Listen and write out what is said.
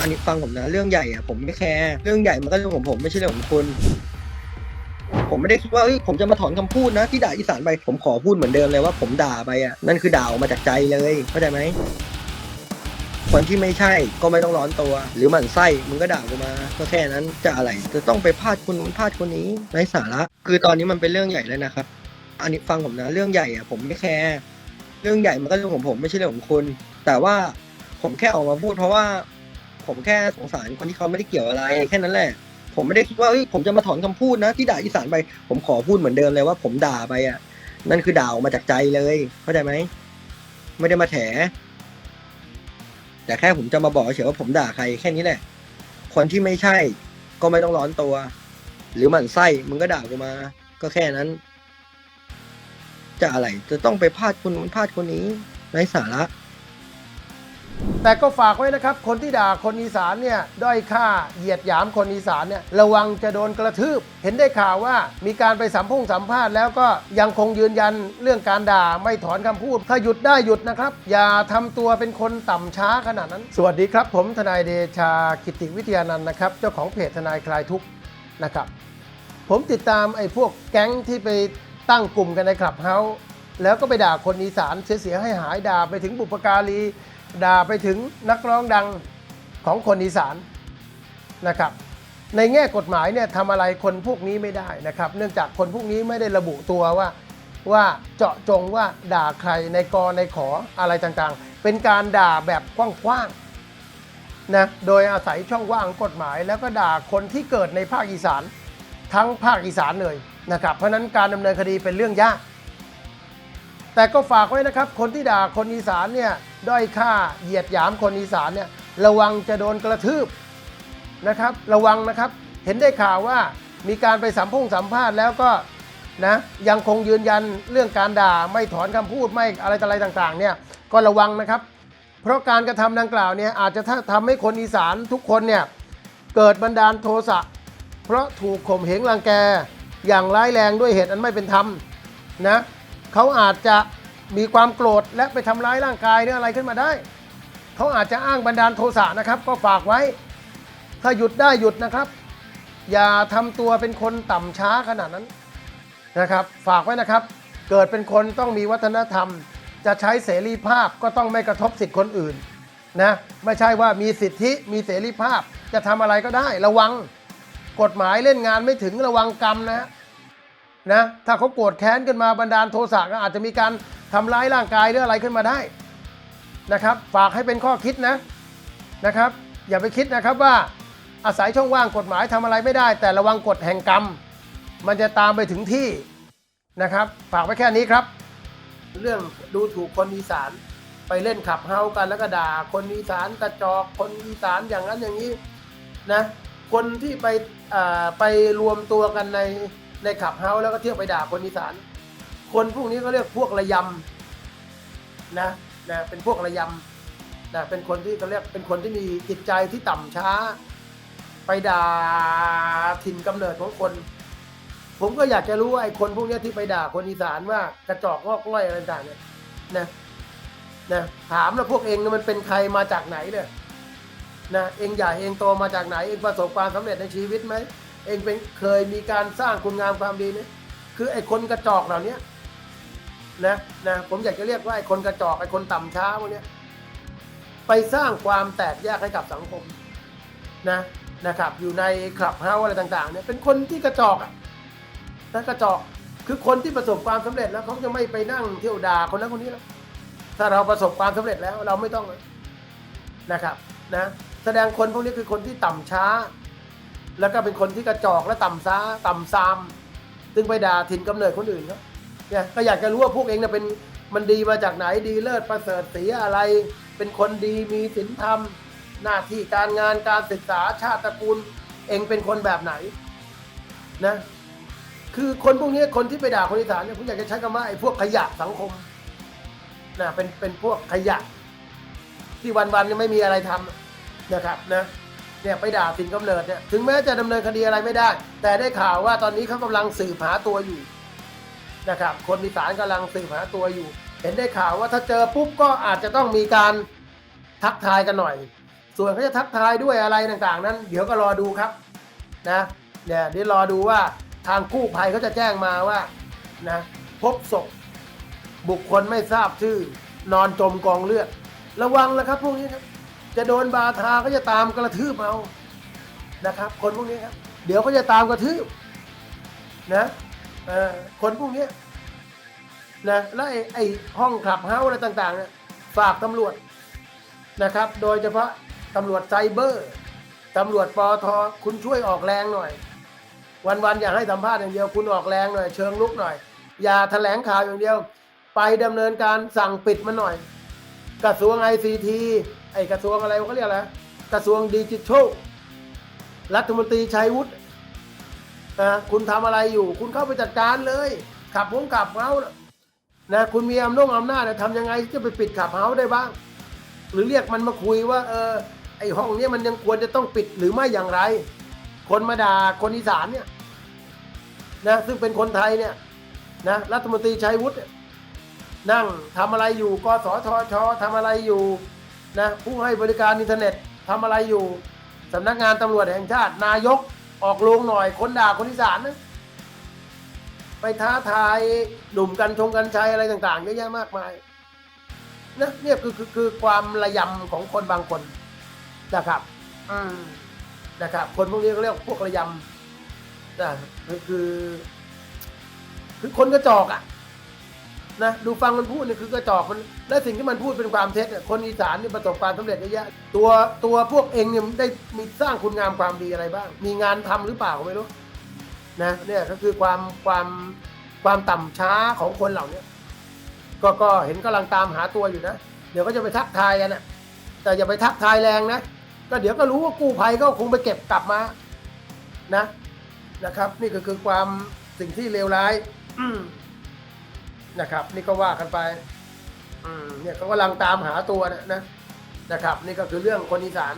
อันนี้ฟังผมนะ เรื่องใหญ่อะผมไม่แคร์เรื่องใหญ่มันก็เรื่องของผมไม่ใช่เรื่องของคุณ ผมไม่ได้คิดว่าเอ้ยผมจะมาถอนคำพูดนะ ที่ด่าอีสานไปผมขอพูดเหมือนเดิมเลยว่าผมด่าไปอะนั่นคือด่าออกมาจากใจเลยเข้าใจไหมคนที่ไม่ใช่ก็ไม่ต้องร้อนตัว หรือหมั่นไส้มึงก็ด่ากูมาก็แค่นั้นจะอะไรจะต้องไปพาดคนนู้นพาดคนนี้ไร้สาระคือตอนนี้มันเป็นเรื่องใหญ่แล้วนะครับ อันนี้ฟังผมนะเรื่องใหญ่อะผมไม่แคร์เรื่องใหญ่มันก็เรื่องของผมไม่ใช่เรื่องของคุณ แต่ว่าผมแค่ออกมาพูดเพราะว่า ผมแค่สงสารคนที่เขาไม่ได้เกี่ยวอะไรแค่นั้นแหละ ผมไม่ได้คิดว่าเอ้ยผมจะมาถอนคำพูดนะที่ด่าอีสานไป ผมขอพูดเหมือนเดิมเลยว่าผมด่าไปอะ นั่นคือด่าออกมาจากใจเลย เข้าใจไหมไม่ได้มาแถ แต่แค่ผมจะมาบอกเฉยว่าผมด่าใครแค่นี้แหละ คนที่ไม่ใช่ก็ไม่ต้องร้อนตัว หรือหมั่นไส้มึงก็ด่ากูมา ก็แค่นั้น จะอะไรจะต้องไปพาดคนนู้นพาดคนนี้ไร้สาระ แต่ก็ฝากไว้นะครับ คนที่ด่าคนอีสานเนี่ยด้อยค่าเหยียดหยามคนอีสานเนี่ยระวังจะโดนกระทืบ เห็นได้ข่าวว่ามีการไปสัมพงสัมภาษณ์แล้วก็ยังคงยืนยันเรื่องการด่าไม่ถอนคำพูด ถ้าหยุดได้หยุดนะครับ อย่าทำตัวเป็นคนต่ำช้าขนาดนั้น สวัสดีครับ ผมทนายเดชากิติวิทยานันท์นะครับ เจ้าของเพจทนายคลายทุกข์นะครับ ผมติดตามไอ้พวกแก๊งที่ไปตั้งกลุ่มกันในคลับเฮาส์แล้วก็ไปด่าคนอีสานเสียหายหายด่าไปถึงบุปการี ด่าไปถึงนักร้องดังของคนอีสานนะครับ ในแง่กฎหมายเนี่ยทำอะไรคนพวกนี้ไม่ได้นะครับ เนื่องจากคนพวกนี้ไม่ได้ระบุตัวว่าว่าเจาะจงว่าด่าใครในกอในขออะไรต่างๆ เป็นการด่าแบบกว้างๆนะโดยอาศัยช่องว่างกฎหมาย แล้วก็ด่าคนที่เกิดในภาคอีสานทั้งภาคอีสานเลยนะครับ เพราะนั้นการดำเนินคดีเป็นเรื่องยาก แต่ก็ฝากไว้นะครับ คนที่ด่าคนอีสานเนี่ยด้อยค่าเหยียดหยามคนอีสานเนี่ยระวังจะโดนกระทืบนะครับระวังนะครับเห็นได้ข่าวว่ามีการไปสัมพงสัมภาษณ์แล้วก็นะยังคงยืนยันเรื่องการด่าไม่ถอนคำพูดไม่อะไรต่ออะไรต่างๆเนี่ยก็ระวังนะครับ เพราะการกระทำดังกล่าวเนี่ยอาจจะทำให้คนอีสานทุกคนเนี่ยเกิดบันดาลโทสะเพราะถูกข่มเหงรังแก อย่างร้ายแรงด้วยเหตุอันไม่เป็นธรรมนะ เขาอาจจะมีความโกรธและไปทำร้ายร่างกายหรืออะไรขึ้นมาได้ เขาอาจจะอ้างบันดาลโทสะนะครับ ก็ฝากไว้ ถ้าหยุดได้หยุดนะครับ อย่าทำตัวเป็นคนต่ำช้าขนาดนั้นนะครับ ฝากไว้นะครับ เกิดเป็นคนต้องมีวัฒนธรรม จะใช้เสรีภาพก็ต้องไม่กระทบสิทธิคนอื่นนะไม่ใช่ว่ามีสิทธิมีเสรีภาพ จะทำอะไรก็ได้ระวัง กฎหมายเล่นงานไม่ถึงระวังกรรมนะ นะถ้าเขาโกรธแค้นขึ้นมาบันดาลโทสะก็อาจจะมีการทำร้ายร่างกายหรืออะไรขึ้นมาได้นะครับ ฝากให้เป็นข้อคิดนะนะครับ อย่าไปคิดนะครับว่าอาศัยช่องว่างกฎหมายทำอะไรไม่ได้ แต่ระวังกฎแห่งกรรม มันจะตามไปถึงที่นะครับ ฝากไว้แค่นี้ครับ เรื่องดูถูกคนอีสานไปเล่นขับเฮากันแล้วก็ด่า คนอีสานกระจอกคนอีสานอย่างนั้นอย่างนี้นะคนที่ไปไปรวมตัวกันใน ในขับเฮาแล้วก็เที่ยวไปด่าคนอีสาน คนพวกนี้เขาเรียกพวกระยำนะนะเป็นพวกระยำนะเป็นคนที่เขาเรียกเป็นคนที่มีจิตใจที่ต่ำช้า ไปด่าถิ่นกำเนิดของคน ผมก็อยากจะรู้ว่าไอ้คนพวกนี้ที่ไปด่าคนอีสานว่ากระจอกงอกง่อยอะไรต่างเนี่ยนะนะถามแล้วพวกเองมันเป็นใครมาจากไหนเนี่ยนะเองใหญ่เองโตมาจากไหนเองประสบความสำเร็จในชีวิตไหม องเป็นเคยมีการสร้างคุณงามความดีไหมคือไอ้คนกระจอกเหล่านี้นะนะผมอยากจะเรียกว่าไอ้คนกระจอกไอ้คนต่ำช้าพวกนี้ไปสร้างความแตกแยกให้กับสังคมนะนะครับ อยู่ในคลับเฮาส์อะไรต่างๆเนี่ยเป็นคนที่กระจอกอะนะกระจอกคือคนที่ประสบความสำเร็จแล้วเขาจะไม่ไปนั่งเที่ยวด่าคนนั้นคนนี้แล้วถ้าเราประสบความสำเร็จแล้วเราไม่ต้องนะครับนะแสดงคนพวกนี้คือคนที่ต่ำช้า แล้วก็เป็นคนที่กระจอกและต่ำซ้าต่ำซามซึ่งไปด่าถิ่นกำเนิดคนอื่นเขาเนี่ยก็อยากจะรู้ว่าพวกเองเนี่ยเป็นมันดีมาจากไหนดีเลิศประเสริฐสีอะไร เป็นคนดีมีศีลธรรม หน้าที่การงานการศึกษาชาติตระกูล เองเป็นคนแบบไหนนะคือคนพวกนี้คนที่ไปด่าคนอีสานเนี่ยผมอยากจะใช้คำว่าไอ้พวกขยะสังคมนะเป็นเป็นพวกขยะที่วันๆยังไม่มีอะไรทำนะครับนะ เนี่ยไปด่าสินกำเนิดเนี่ยถึงแม้จะดำเนินคดีอะไรไม่ได้ แต่ได้ข่าวว่าตอนนี้เขากำลังสืบหาตัวอยู่นะครับคนอีสานกำลังสืบหาตัวอยู่ เห็นได้ข่าวว่าถ้าเจอปุ๊บก็อาจจะต้องมีการทักทายกันหน่อยสส่วนเขาจะทักทายด้วยอะไรต่างๆ นั้น เดี๋ยวก็รอดูครับนะเนี่ยเดี๋ยวรอดูว่าทางกู้ภัยเขาจะแจ้งมาว่านะพบศพบุคคลไม่ทราบชื่อนอนจมกองเลือด ระวังนะครับพวกนี้ครับ จะโดนบาทาก็จะตามกระทืบเอานะครับ คนพวกนี้ครับ เดี๋ยวเขาจะตามกระทืบนะคนพวกนี้นะแล้วไอ้ไอ้ห้องขับเฮ้าอะไรต่างๆเนี่ยฝากตำรวจนะครับ โดยเฉพาะตำรวจไซเบอร์ตำรวจปอทคุณช่วยออกแรงหน่อย วันๆอย่าให้สัมภาษณ์อย่างเดียวคุณออกแรงหน่อย เชิงลุกหน่อย อย่าแถลงข่าวอย่างเดียว ไปดำเนินการสั่งปิดมันหน่อย กระทรวงไอซีที ไอกระทรวงอะไรเขาเรียกอะไรกระทรวงดิจิทัลรัฐมนตรีชัยวุฒินะคุณทำอะไรอยู่ คุณเข้าไปจัดการเลย ขับวงขับเฮาส์นะคุณมีอำนาจอำนาจนี่ยทำยังไงที่จะไปปิดขับเฮาส์ได้บ้าง หรือเรียกมันมาคุยว่าเออไอห้องนี้มันยังควรจะต้องปิดหรือไม่อย่างไร คนมาด่าคนอีสานเนี่ยนะซึ่งเป็นคนไทยเนี่ยนะรัฐมนตรีชัยวุฒินั่งทำอะไรอยู่กสทชทำอะไรอยู่ นะผู้ให้บริการอินเทอร์เน็ตทำอะไรอยู่สำนักงานตำรวจแห่งชาติ นายกออกโรงหน่อยคนด่าคนอีสานนะไปท้าทายหนุ่มกันชงกันชัยอะไรต่างๆเยอะแยะมากมายนะเนี่ยคือคือคือความระยำของคนบางคนนะครับอืมนะครับ คนพวกนี้เขาเรียกพวกระยำนะคือคือ คือคนกระจอกอะ นะดูฟังมันพูดเนี่ยคือกระจอกมันและสิ่งที่มันพูดเป็นความเท็จเนี่ยคนอีสานเนี่ยประสบความสำเร็จเยอะแยะตัวตัวพวกเองเนี่ยได้มีสร้างคุณงามความดีอะไรบ้าง มีงานทำหรือเปล่าไม่รู้นะเนี่ยก็คือความความความต่ำช้าของคนเหล่านี้ก็ก็เห็นกำลังตามหาตัวอยู่นะ เดี๋ยวก็จะไปทักทายกันนะแต่อย่าไปทักทายแรงนะก็เดี๋ยวก็รู้ว่ากู้ภัยก็คงไปเก็บกลับมานะนะครับ นี่ก็คือความสิ่งที่เลวร้ายอื นะครับ นี่ก็ว่ากันไปอืมเนี่ยเขากำลังตามหาตัวนะนะนะครับ นี่ก็คือเรื่องคนอีสาน